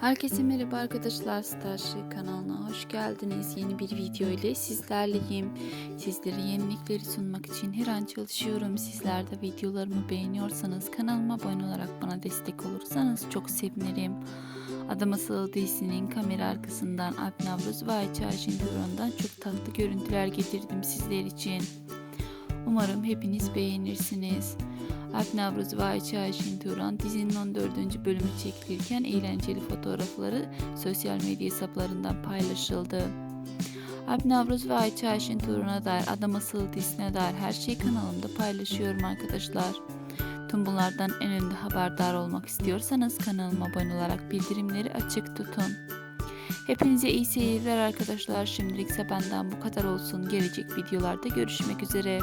Herkese merhaba arkadaşlar Starship kanalına hoş geldiniz. Yeni bir video ile sizlerleyim. Sizlere yenilikleri sunmak için her an çalışıyorum. Sizler de videolarımı beğeniyorsanız kanalıma abone olarak bana destek olursanız çok sevinirim. Adam Asıl dizisinin kamera arkasından Alp ve Ayça Ayşin Duran'dan çok tatlı görüntüler getirdim sizler için. Umarım hepiniz beğenirsiniz. Alp Navruz ve Ayça Ayşin Turan dizinin 14. bölümü çekilirken eğlenceli fotoğrafları sosyal medya hesaplarından paylaşıldı. Alp Navruz ve Ayça Ayşin Turan'a dair Adam Asıl dizisine dair her şeyi kanalımda paylaşıyorum arkadaşlar. Tüm bunlardan en önde haberdar olmak istiyorsanız kanalıma abone olarak bildirimleri açık tutun. Hepinize iyi seyirler arkadaşlar. Şimdilik ise benden bu kadar olsun. Gelecek videolarda görüşmek üzere.